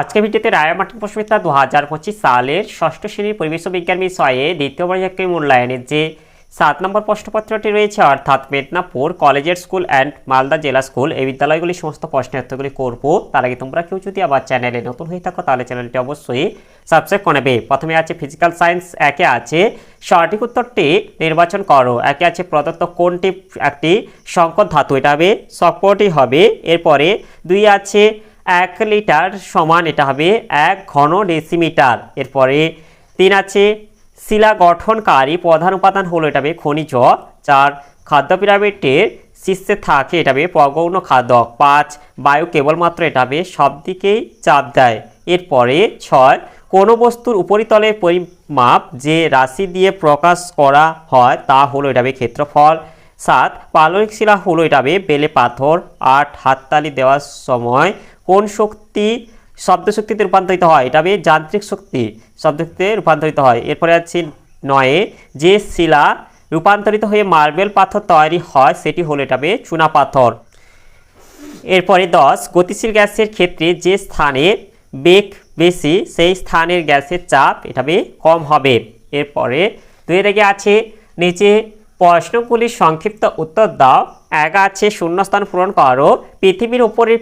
আজকে ভিডিওতে রায় মার্টিন প্রশ্নবিদ্যা দু হাজার পঁচিশ সালের ষষ্ঠ শ্রেণির পরিবেশ বিজ্ঞান বিষয়ে দ্বিতীয় পর্যায়ক্রমিক মূল্যায়নের যে সাত নম্বর প্রশ্নপত্রটি রয়েছে, অর্থাৎ মেদিনীপুর কলেজের স্কুল অ্যান্ড মালদা জেলা স্কুল, এই বিদ্যালয়গুলি সমস্ত প্রশ্নের উত্তরগুলি করব। তার আগে তোমরা কেউ যদি আবার চ্যানেলে নতুন হয়ে থাকো, তাহলে চ্যানেলটি অবশ্যই সাবস্ক্রাইব করে নেবে। প্রথমে আছে ফিজিক্যাল সায়েন্স একে আছে সঠিক উত্তরটি নির্বাচন করো। একে আছে প্রদত্ত কোনটি একটি সংকট ধাতু, এটা হবে, সবকটি হবে। এরপরে দুই আছে এক লিটার সমান এটা হবে এক ঘন ডেসিমিটার এরপরে তিন আছে, শিলা গঠনকারী প্রধান উপাদান হলো এটা হবে খনিজ চার খাদ্য পিরামিডের শীর্ষে থাকে এটা হবে প্রগৌণ খাদক। পাঁচ, বায়ু কেবলমাত্র এটা হবে সব দিকেই চাপ দেয়। এরপরে ছয়, কোনো বস্তুর উপরিতলের পরিমাপ যে রাশি দিয়ে প্রকাশ করা হয় তা হলো এটা হবে ক্ষেত্রফল। সাত পালনিক শিলা হলো এটা হবে বেলে পাথর। আট, হাততালি দেওয়ার সময় কোন শক্তি শব্দ শক্তিতে রূপান্তরিত হয়? এটা হবে যান্ত্রিক শক্তি শব্দ শক্তিতে রূপান্তরিত হয়। এরপরে আছে নয়ে, যে শিলা রূপান্তরিত হয়ে মার্বেল পাথর তৈরি হয়, সেটি হলো এটা হবে চুনা পাথর। এরপরে দশ, গতিশীল গ্যাসের ক্ষেত্রে যে স্থানে বেগ বেশি, সেই স্থানের গ্যাসের চাপ এটা কম হবে। এরপরে দুই দিকে আছে, নিচে প্রশ্নগুলির সংক্ষিপ্ত উত্তর দাও। এক আছে, শূন্যস্থান পূরণ করো। পৃথিবীর উপরের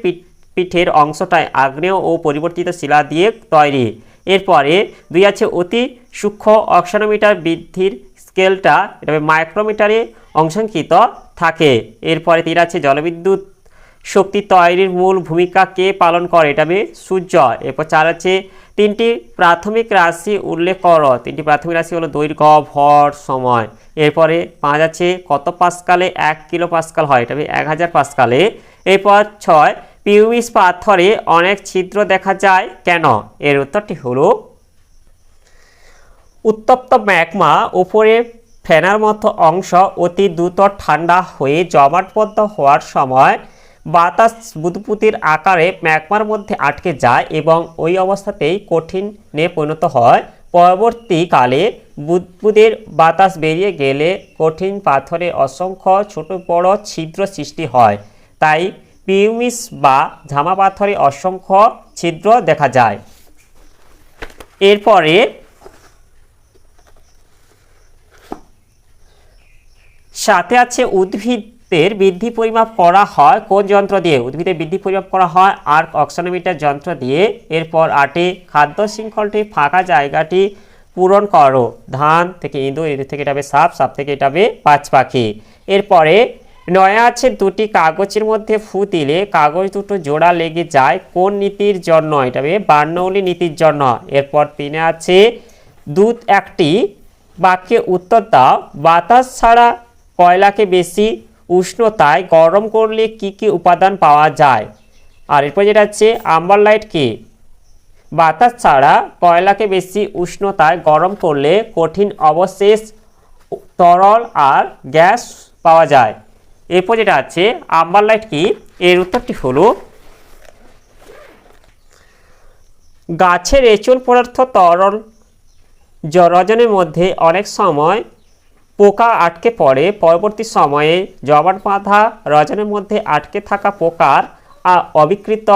পিঠের অংশটায় আগ্নেয় ও পরিবর্তিত শিলা দিয়ে তৈরি। এরপরে দুই আছে অতি সূক্ষ্ম অক্সানোমিটার বৃদ্ধির স্কেলটা, এটা মাইক্রোমিটারে অংশাঙ্কিত থাকে। এরপরে তিন আছে জলবিদ্যুৎ শক্তি তৈরির মূল ভূমিকা কে পালন করে, এটা হবে সূর্য। এরপর চার আছে তিনটি প্রাথমিক রাশি উল্লেখ করো। তিনটি প্রাথমিক রাশি হলো দৈর্ঘ্য, ভর, সময়। এরপরে পাঁচ আছে কত পাস্কালে এক কিলো পাস্কাল হয়, এটা হবে এক হাজার পাস্কালে। এরপর ছয় পিউমিস পাথরে অনেক ছিদ্র দেখা যায়। কেন? এর উত্তরটি হলো, উত্তপ্ত ম্যাগমা উপরে ফেনার মতো অংশ অতি দ্রুত ঠান্ডা হয়ে জমাটবদ্ধ হওয়ার সময় বাতাস বুদবুদের আকারে ম্যাগমার মধ্যে আটকে যায় এবং ওই অবস্থাতেই কঠিনে পরিণত হয়। পরবর্তীকালে বুদবুদের বাতাস বেরিয়ে গেলে কঠিন পাথরে অসংখ্য ছোট বড় ছিদ্র সৃষ্টি হয়। তাই পিউমিস বা ঝামা পাথরে অসংখ্য ছিদ্র দেখা যায়। এরপরে সাথে আছে উদ্ভিদের বৃদ্ধি পরিমাপ করা হয় কোন যন্ত্র দিয়ে? উদ্ভিদের বৃদ্ধি পরিমাপ করা হয় আর অক্সানোমিটার যন্ত্র দিয়ে। এরপর আটে খাদ্য শৃঙ্খলটি ফাঁকা জায়গাটি পূরণ করো। ধান থেকে ইঁদুর ইঁদুর থেকে এটা হবে সাপ সাপ থেকে এটা হবে পাঁচ পাখি। এরপরে নয় আছে দুটি কাগজের মধ্যে ফু দিলে কাগজ দুটো জোড়া লেগে যায়। কোন নীতির জন্য? এটা হবে বার্নৌলি নীতির জন্য। এরপর তিনে আছে, দুধ একটি বাক্যে উত্তর দাও। বাতাস ছাড়া কয়লাকে বেশি উষ্ণতায় গরম করলে কি কি উপাদান পাওয়া যায়? আর এরপর যেটা হচ্ছে আম্বার লাইট কি? বাতাস ছাড়া কয়লাকে বেশি উষ্ণতায় গরম করলে কঠিন অবশেষ তরল আর গ্যাস পাওয়া যায়। এরপর যেটা আছে আম্বার লাইট কি? এর উত্তরটি হলো, গাছের এচুল পদার্থ তরল রজনের মধ্যে অনেক সময় পোকা আটকে পড়ে। পরবর্তী সময়ে জবান বাঁধা রজনের মধ্যে আটকে থাকা পোকার অবিকৃত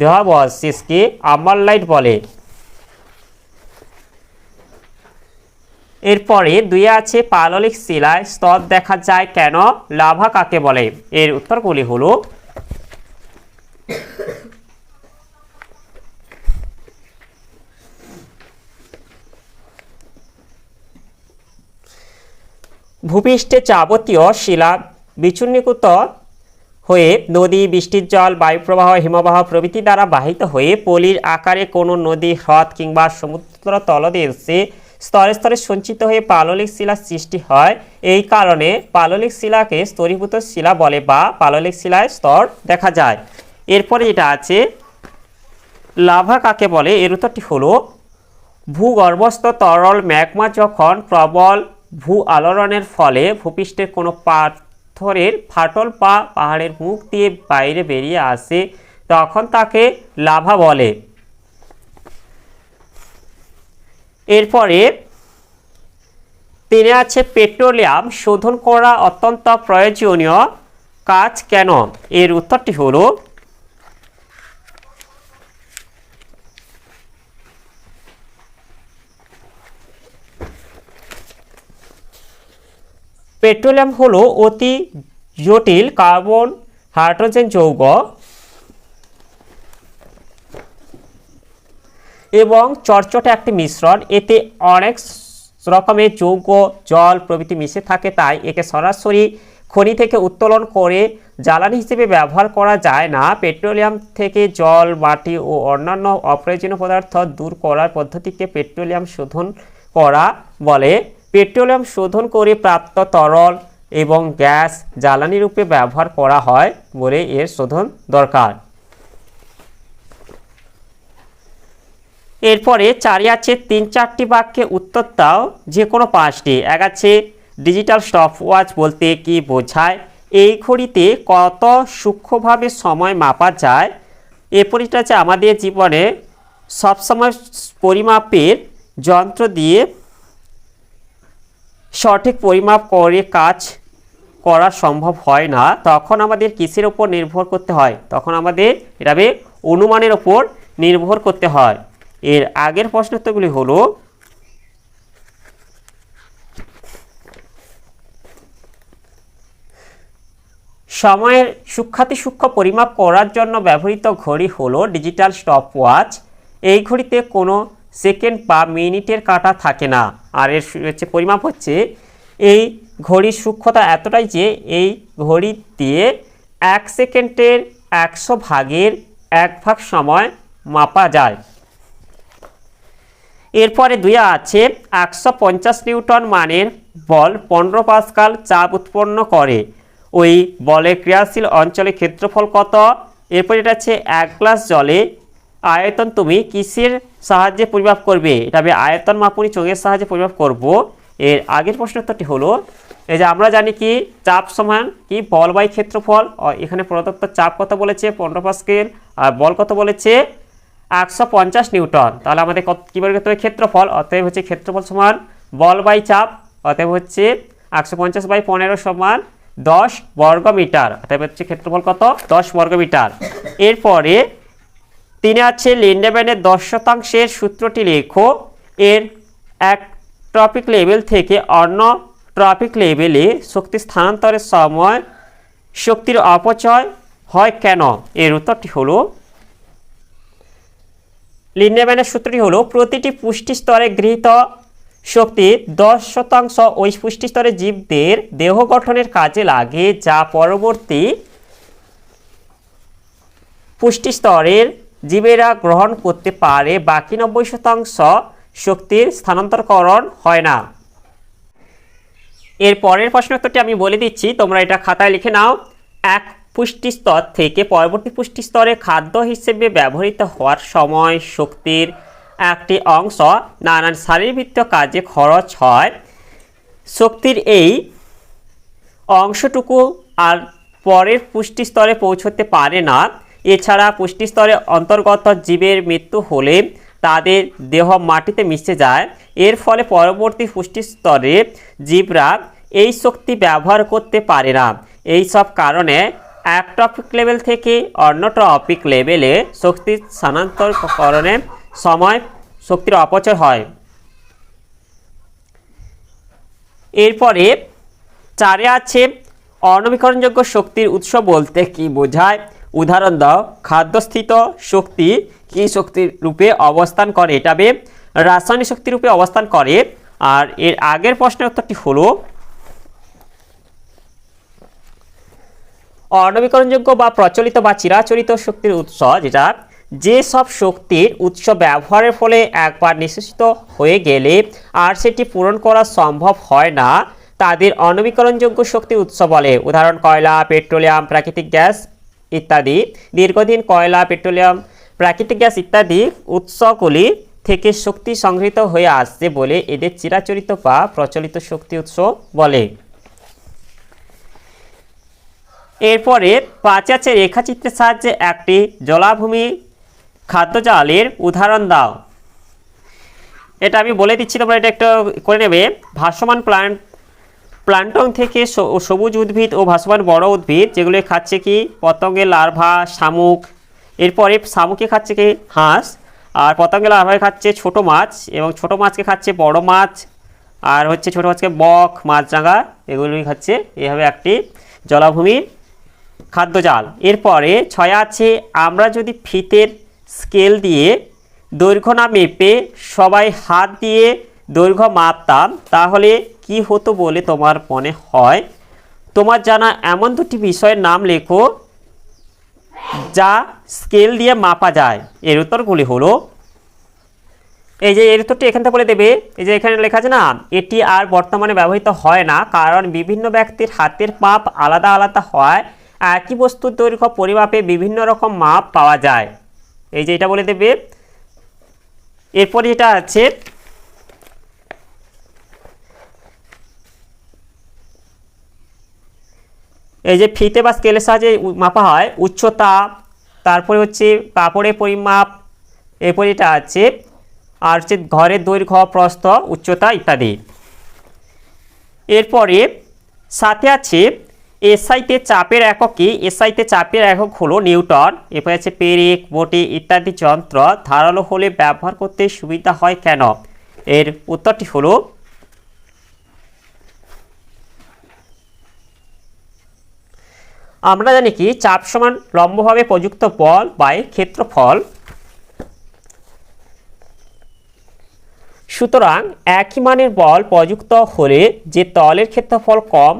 দেহাবশেষকে আম্বার লাইট বলে। এরপরে দুই আছে পাললিক শিলায় স্তর দেখা যায় কেন? লাভা কাকে বলে? এর উত্তরগুলি হলো ভূপৃষ্ঠে যাবতীয় শিলা বিচূর্ণীকৃত হয়ে নদী, বৃষ্টির জল, বায়ুপ্রবাহ, হিমবাহ প্রভৃতি দ্বারা বাহিত হয়ে পলির আকারে কোনো নদী, হ্রদ কিংবা সমুদ্র তলদেশে স্তরে স্তরে সঞ্চিত হয়ে পাললিক শিলার সৃষ্টি হয়। এই কারণে পাললিক শিলাকে স্তরীভূত শিলা বলে বা পাললিক শিলায় স্তর দেখা যায়। এরপরে যেটা আছে, লাভা কাকে বলে? এর উত্তরটি হলো, ভূগর্ভস্থ তরল ম্যাগমা যখন প্রবল ভূ আলোড়নের ফলে ভূপৃষ্ঠের কোনো পাথরের ফাটল বা পাহাড়ের মুখ দিয়ে বাইরে বেরিয়ে আসে, তখন তাকে লাভা বলে। এরপরে তিনি আছে পেট্রোলিয়াম, শোধন করা অত্যন্ত প্রয়োজনীয় কাজ কেন? এর উত্তরটি হল, পেট্রোলিয়াম হলো অতি জটিল কার্বন হাইড্রোজেন যৌগ এবং চটচটে একটি মিশ্রণ, এতে অনেক রকমের যৌগ, জল প্রভৃতি মিশে থাকে, তাই একে সরাসরি খনি থেকে উত্তোলন করে জ্বালানি হিসেবে ব্যবহার করা যায় না। পেট্রোলিয়াম থেকে জল, মাটি ও অন্যান্য অপ্রয়োজনীয় পদার্থ দূর করার পদ্ধতিকে পেট্রোলিয়াম শোধন করা বলে। পেট্রোলিয়াম শোধন করে প্রাপ্ত তরল এবং গ্যাস জ্বালানি রূপে ব্যবহার করা হয় বলে এর শোধন দরকার। এরপরে চারি আছে তিন চারটি বাক্যে উত্তর দাও যে কোনো পাঁচটি। এক আছে ডিজিটাল স্টপ ওয়াচ বলতে কি বোঝায়? এই ঘড়িতে কত সূক্ষ্মভাবে সময় মাপা যায়? এরপরটা আছে আমাদের জীবনে সবসময় পরিমাপের যন্ত্র দিয়ে সঠিক পরিমাপ করে কাজ করা সম্ভব হয় না। তখন আমাদের কিসের ওপর নির্ভর করতে হয়? তখন আমাদের এটাবে অনুমানের ওপর নির্ভর করতে হয়। এর আগের প্রশ্নোত্তরগুলি হলো সময়ের সূক্ষাতি সূক্ষ্ম পরিমাপ করার জন্য ব্যবহৃত ঘড়ি হলো ডিজিটাল স্টপ ওয়াচ এই ঘড়িতে কোনো সেকেন্ড বা মিনিটের কাঁটা থাকে না। আর এর হচ্ছে পরিমাপ হচ্ছে, এই ঘড়ির সূক্ষ্মতা এতটাই যে এই ঘড়ি দিয়ে এক সেকেন্ডের একশো ভাগের এক ভাগ সময় মাপা যায়। এরপরে দুই আছে একশো পঞ্চাশ নিউটন মানের বল পনেরো পাস্কাল চাপ উৎপন্ন করে। ওই বলের ক্রিয়াশীল অঞ্চলে ক্ষেত্রফল কত? এরপর এটা আছে এক গ্লাস জলে আয়তন তুমি কিসের সাহায্যে পরিমাপ করবে? এটা আমি আয়তন মাপুনি চোঙের সাহায্যে পরিমাপ করব। এর আগের প্রশ্নোত্তরটি হলো, এই যে আমরা জানি কি চাপ সমান কি বল বাই ক্ষেত্রফল? এখানে প্রদত্ত চাপ কত বলেছে? পনেরো পাস্কেল। আর বল কত বলেছে? একশো পঞ্চাশ নিউটন। তাহলে আমাদের কত কী বের করতে ক্ষেত্রফল? অতএব হচ্ছে ক্ষেত্রফল সমান বল বাই চাপ, অতএব হচ্ছে একশো পঞ্চাশ বাই পনেরো সমান দশ বর্গ মিটার। অতএব হচ্ছে ক্ষেত্রফল কত? দশ বর্গ মিটার। এরপরে তিনি আছে লিন্ডেম্যানের দশ শতাংশের সূত্রটি লেখো। এর এক ট্রপিক লেভেল থেকে অন্য ট্রপিক লেভেলে শক্তি স্থানান্তরের সময় শক্তির অপচয় হয় কেন? এর উত্তরটি হলো লিন্ডেম্যানের সূত্রটি হলো, প্রতিটি পুষ্টি স্তরে গৃহীত শক্তির দশ শতাংশ ওই পুষ্টি স্তরে জীবদের দেহ গঠনের কাজে লাগে, যা পরবর্তী পুষ্টি স্তরের জীবেরা গ্রহণ করতে পারে। বাকি নব্বই শতাংশ শক্তির স্থানান্তরকরণ হয় না। এর পরের প্রশ্নোত্তরটি আমি বলে দিচ্ছি, তোমরা এটা খাতায় লিখে নাও। এক পুষ্টি স্তর থেকে পরবর্তী পুষ্টি স্তরে খাদ্য হিসেবে ব্যবহৃত হওয়ার সময় শক্তির একটি অংশ নানান শারীরবৃত্তীয় কাজে খরচ হয়। শক্তির এই অংশটুকু আর পরের পুষ্টি স্তরে পৌঁছতে পারে না। এছাড়া পুষ্টি স্তরে অন্তর্গত জীবের মৃত্যু হলে তাদের দেহ মাটিতে মিশে যায়। এর ফলে পরবর্তী পুষ্টি স্তরে জীবরা এই শক্তি ব্যবহার করতে পারে না। এই সব কারণে এক টপিক লেভেল থেকে অন্য টপিক লেভেলে শক্তি স্থানান্তরকরণের সময় শক্তির অপচয় হয়। এরপরে চারে আছে অনবীকরণযোগ্য শক্তির উৎস বলতে কি বোঝায়? উদাহরণ দাও, খাদ্যস্থিত শক্তি কি শক্তির রূপে অবস্থান করে? এটা বে রাসায়নিক শক্তি রূপে অবস্থান করে। আর এর আগের প্রশ্নের উত্তরটি হলো অনবীকরণযোগ্য বা প্রচলিত বা চিরাচরিত শক্তির উৎস, যেটা যে সব শক্তির উৎস ব্যবহারের ফলে একবার নিঃশেষিত হয়ে গেলে আর সেটি পূরণ করা সম্ভব হয় না, তাদের অনবীকরণযোগ্য শক্তি উৎস বলে। উদাহরণ, কয়লা, পেট্রোলিয়াম, প্রাকৃতিক গ্যাস ইত্যাদি। দীর্ঘদিন কয়লা, পেট্রোলিয়াম, প্রাকৃতিক গ্যাস ইত্যাদি উৎসগুলি থেকে শক্তি সংগৃহীত হয়ে আসছে বলে এদের চিরাচরিত বা প্রচলিত শক্তি উৎস বলে। এরপরে পাঁচ আছে রেখাচিত্রের সাহায্যে একটি জলাভূমি খাদ্যজালের উদাহরণ দাও। এটা আমি বলে দিচ্ছি, তোমরা এটা একটু করে নেবে। ভাসমান প্লান্ট প্লান্টন থেকে সবুজ উদ্ভিদ ও ভাসমান বড় উদ্ভিদ, যেগুলো খাচ্ছে কি পতঙ্গের লার্ভা, শামুক, এরপরে শামুকে খাচ্ছে কি হাঁস, আর পতঙ্গের লার্ভায় খাচ্ছে ছোট মাছ, এবং ছোট মাছকে খাচ্ছে বড় মাছ, আর হচ্ছে ছোট মাছকে বক মাছ মাছরাঙা এগুলি খাচ্ছে। এভাবে একটি জলাভূমির খাদ্যজাল এরপরে ছয় আছে, আমরা যদি ফিতের স্কেল দিয়ে দৈর্ঘ্য না মেপে সবাই হাত দিয়ে দৈর্ঘ্য মাপতাম, তাহলে কি হতো বলে তোমার মনে হয়? তোমার জানা এমন দুটি বিষয়ের নাম লেখো যা স্কেল দিয়ে মাপা যায়। এর উত্তরগুলি হলো, এই যে এর উত্তরটি এখান থেকে বলে দেবে, এই যে এখানে লেখা আছে না, এটি আর বর্তমানে ব্যবহৃত হয় না, কারণ বিভিন্ন ব্যক্তির হাতের মাপ আলাদা আলাদা হয়। একই বস্তুর দৈর্ঘ্য পরিমাপে বিভিন্ন রকম মাপ পাওয়া যায়। এই যে এটা বলে দেবে। এরপর যেটা আছে এই যে ফিতে বা স্কেলের সাহায্যে মাপা হয়। উচ্চতা, তারপরে হচ্ছে কাপড়ের পরিমাপ, এরপর এটা আছে, আর হচ্ছে ঘরের দৈর্ঘ্য, প্রস্থ, উচ্চতা ইত্যাদি। এরপরে সাথে আছে এসআইতে চাপের একক কি? এসআইতে চাপের একক হলো নিউটন। এরপরে আছে পেরেক বটি ইত্যাদি যন্ত্র। ধারালো হলে ব্যবহার করতে সুবিধা হয় কেন? এর উত্তরটি হলো, আমরা জানি কি, চাপ সমান লম্বভাবে প্রযুক্ত বল বাই ক্ষেত্রফল। সুতরাং একই মানের বল প্রযুক্ত হলে যে তলের ক্ষেত্রফল কম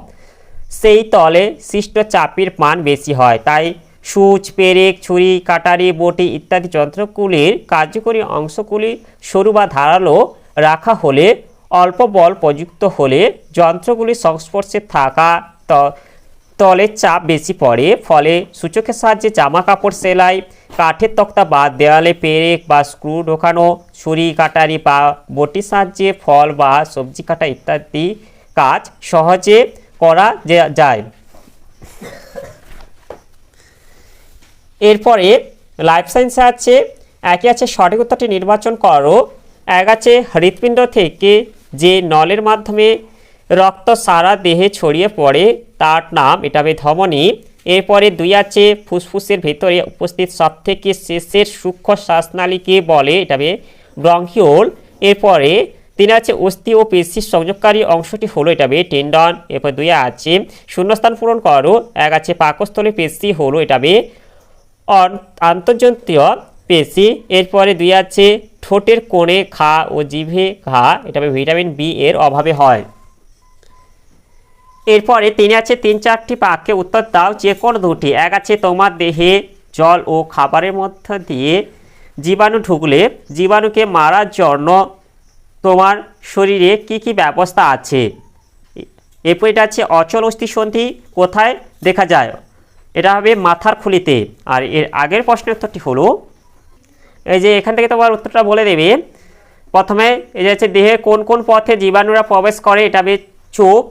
সেই তলে সৃষ্ট চাপের মান বেশি হয়। তাই সূচ, পেরেক, ছুরি, কাটারি, বটি ইত্যাদি যন্ত্রগুলির কার্যকরী অংশগুলি সরু বা ধারালো রাখা হলে, অল্প বল প্রযুক্ত হলে যন্ত্রগুলির সংস্পর্শে থাকা তলের চাপ বেশি পড়ে। ফলে সূচকের সাহায্যে জামা কাপড় সেলাই, কাঠের তক্তা বা দেওয়ালে পেরেক বা স্ক্রু ঢোকানো, ছুরি, কাটারি বা বটির সাহায্যে ফল বা সবজি কাটা ইত্যাদি কাজ সহজে করা যায়। এরপরে লাইফ সায়েন্সে আছে, একে আছে সঠিক উত্তরটি নির্বাচন করো, এক আছে হৃৎপিণ্ড থেকে যে নলের মাধ্যমে রক্ত সারা দেহে ছড়িয়ে পড়ে, তার নাম, এটা হবে ধমনী। এরপরে দুই আছে ফুসফুসের ভেতরে উপস্থিত সবথেকে শেষের সূক্ষ্ম শ্বাসনালীকে বলে, এটা হবে ব্রঙ্কিওল এরপরে তিন আছে, অস্থি ও পেশির সংযোগকারী অংশটি হলো এটা হবে টেন্ডন। এরপর দুই আছে, শূন্যস্থান পূরণ করো। এক আছে, পাকস্থলী পেশি হলো এটা হবে আন্তর্জন্তীয় পেশি। এরপরে দুই আছে, ঠোঁটের কোণে ঘা ও জিভে ঘা, এটা ভিটামিন বি এর অভাবে হয়। এরপরে তিনি আছে, তিন চারটি বাক্যে উত্তর দাও, যে কোনো দুটি। এক আছে, তোমার দেহে জল ও খাবারের মধ্য দিয়ে জীবাণু ঢুকলে, জীবাণুকে মারার জন্য তোমার শরীরে কি কি ব্যবস্থা আছে? এরপর এটা আছে অচল অস্থি সন্ধি কোথায় দেখা যায়? এটা হবে মাথার খুলিতে। আর এর আগের প্রশ্নের উত্তরটি হলো, এই যে এখান থেকে তোমার উত্তরটা বলে দেবে, প্রথমে এই যে হচ্ছে দেহে কোন কোন পথে জীবাণুরা প্রবেশ করে, এটা হবে চোখ।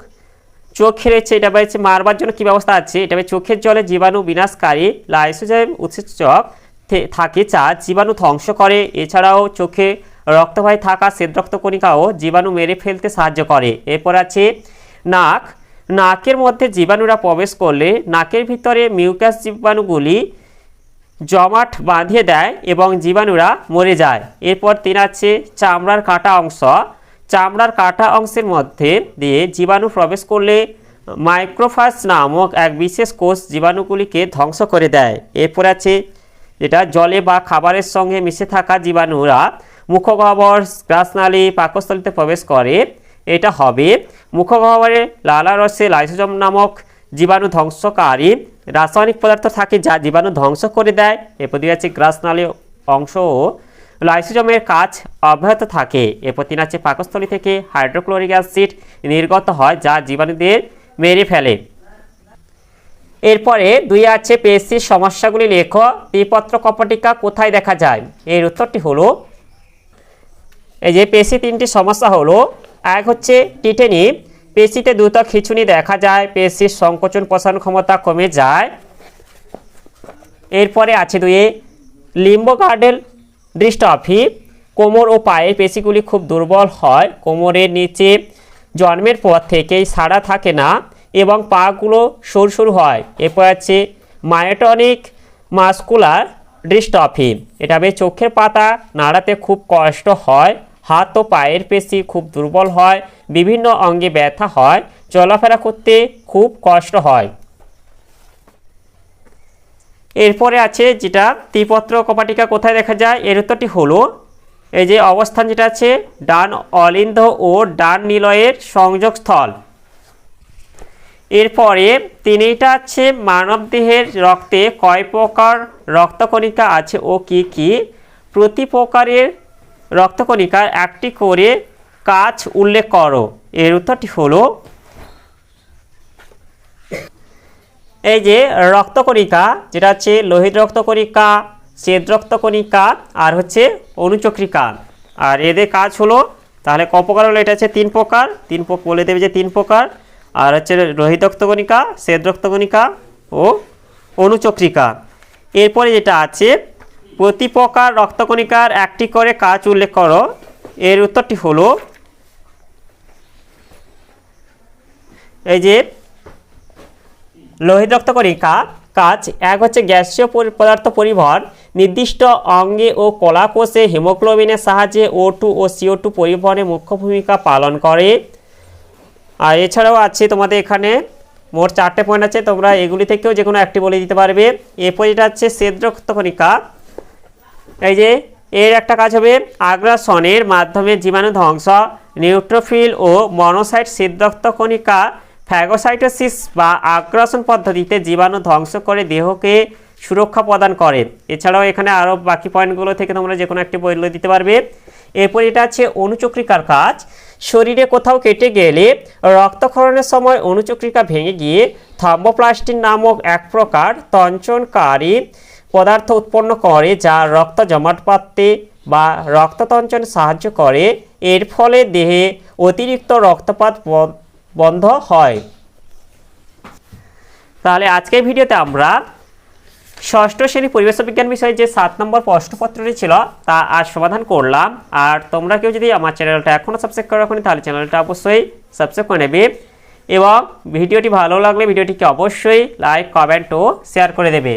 চোখের হচ্ছে, এটা হচ্ছে মারবার জন্য কি ব্যবস্থা আছে? এটা হবে চোখের জলে জীবাণু বিনাশকারী লাইসোজাইম উৎসেচক থাকে চা জীবাণু ধ্বংস করে। এছাড়াও চোখে রক্তবাহী থাকা শ্বেত কণিকাও জীবাণু মেরে ফেলতে সাহায্য করে। এরপর আছে নাক। নাকের মধ্যে জীবাণুরা প্রবেশ করলে নাকের ভিতরে মিউকাস জীবাণুগুলি জমাট বাঁধিয়ে দেয় এবং জীবাণুরা মরে যায়। এরপর তিন আছে চামড়ার কাটা অংশ। চামড়ার কাটা অংশের মধ্যে দিয়ে জীবাণু প্রবেশ করলে মাইক্রোফাস নামক এক বিশেষ কোষ জীবাণুগুলিকে ধ্বংস করে দেয়। এরপর আছে যেটা জলে বা খাবারের সঙ্গে মিশে থাকা জীবাণুরা মুখগহ্বর গ্রাসনালী পাকস্থলিতে প্রবেশ করে। এটা হবে মুখগহ্বরে লালারসে লাইসোজম নামক জীবাণু ধ্বংসকারী রাসায়নিক পদার্থ থাকে যা জীবাণু ধ্বংস করে দেয়। এরপর দিয়ে আছে গ্রাসনালী অংশ ও লাইসোজমের কাজ অব্যাহত থাকে। এরপর তিন আছে পাকস্থলী থেকে হাইড্রোক্লোরিক অ্যাসিড নির্গত হয় যা জীবাণুদের মেরে ফেলে। এরপরে দুই আছে পেশির সমস্যাগুলি লেখো। ত্রিপত্র কপটিকা কোথায় দেখা যায়? এর উত্তরটি হলো এই যে পেশি তিনটি সমস্যা হলো, এক হচ্ছে টিটেনি পেশিতে দ্রুত খিঁচুনি দেখা যায়, পেশির সংকোচন প্রসারণ ক্ষমতা কমে যায়। এরপরে আছে দুয়ে লিম্বো গার্ডেল দৃষ্টফি, কোমর ও পায়ের পেশিগুলি খুব দুর্বল হয়, কোমরের নিচে জন্মের পর থেকেই সাড়া থাকে না এবং পাগুলো সরু সরু হয়। এরপর আছে মায়োটনিক মাস্কুলার ডিস্ট্রফি এটা চোখের পাতা, নাড়াতে খুব কষ্ট হয়। হাত ও পায়ের পেশি খুব দুর্বল হয়, বিভিন্ন অঙ্গে ব্যথা হয়, চলাফেরা করতে খুব কষ্ট হয়। এরপরে আছে যেটা ত্রিপত্র কপাটিকা কোথায় দেখা যায়? এর উত্তরটি হলো, এই যে অবস্থান যেটা আছে, ডান অলিন্দ ও ডান নিলয়ের সংযোগস্থল। এরপরে তিনটা আছে, মানবদেহের রক্তে কয় প্রকার রক্তকণিকা আছে ও কি কি? প্রতি প্রকারের রক্তকণিকার একটি করে কাজ উল্লেখ করো। এর উত্তরটি হলো, এই যে রক্তকণিকা, যেটা হচ্ছে লোহিত রক্তকণিকা, শ্বেত রক্তকণিকা, আর হচ্ছে অনুচক্রিকা। আর এদের কাজ হলো, তাহলে ক প্রকার হলো? এটা হচ্ছে তিন প্রকার, তিন বলে দেবে যে তিন প্রকার। আর হচ্ছে লোহিত রক্তকণিকা, শ্বেত রক্তকণিকা ও অনুচক্রিকা। এরপরে যেটা আছে প্রতি প্রকার রক্তকণিকার একটি করে কাজ উল্লেখ করো। এর উত্তরটি হলো, এই যে, লোহিত রক্তকণিকা কাজ এক হচ্ছে গ্যাসীয় পদার্থ পরিবহন, নির্দিষ্ট অঙ্গে ও কলাকোষে হিমোগ্লোবিনের সাহায্যে ও টু ও সিও টু পরিবহনে মুখ্য ভূমিকা পালন করে। আর এছাড়াও আছে তোমাদের এখানে মোট চারটে পয়েন্ট আছে, তোমরা এগুলি থেকেও যে কোনো একটি বলে দিতে পারবে। এরপর যেটা হচ্ছে শ্বেত এই যে, এর একটা কাজ হবে, আগ্রাসনের মাধ্যমে জীবাণু ধ্বংস নিউট্রোফিল ও মনোসাইট সিদ্ধক্ত কণিকা ফ্যাগোসাইটোসিস বা আগ্রাসন পদ্ধতিতে জীবাণু ধ্বংস করে দেহকে সুরক্ষা প্রদান করে। এছাড়াও এখানে আরও বাকি পয়েন্টগুলো থেকে তোমরা যে কোনো একটি বলে দিতে পারবে। এরপর এটা আছে অনুচক্রিকার কাজ। শরীরে কোথাও কেটে গেলে রক্তক্ষরণের সময় অনুচক্রিকা ভেঙে গিয়ে থম্বোপ্লাস্টিন নামক এক প্রকার তঞ্চনকারী পদার্থ উৎপন্ন করে যা রক্ত জমাট বাঁধতে বা রক্ততঞ্চনে সাহায্য করে। এর ফলে দেহে অতিরিক্ত রক্তপাত বন্ধ হয়। তাহলে আজকের ভিডিওতে আমরা ষষ্ঠ শ্রেণি পরিবেশ বিজ্ঞান বিষয়ে যে সাত নম্বর প্রশ্নপত্রটি ছিল, তা আজ সমাধান করলাম। আর তোমরা কেউ যদি আমার চ্যানেলটা এখনও সাবস্ক্রাইব করে রাখো তাহলে চ্যানেলটা অবশ্যই সাবস্ক্রাইব করে নেবে। এবং ভিডিওটি ভালো লাগলে ভিডিওটিকে অবশ্যই লাইক কমেন্ট ও শেয়ার করে দেবে।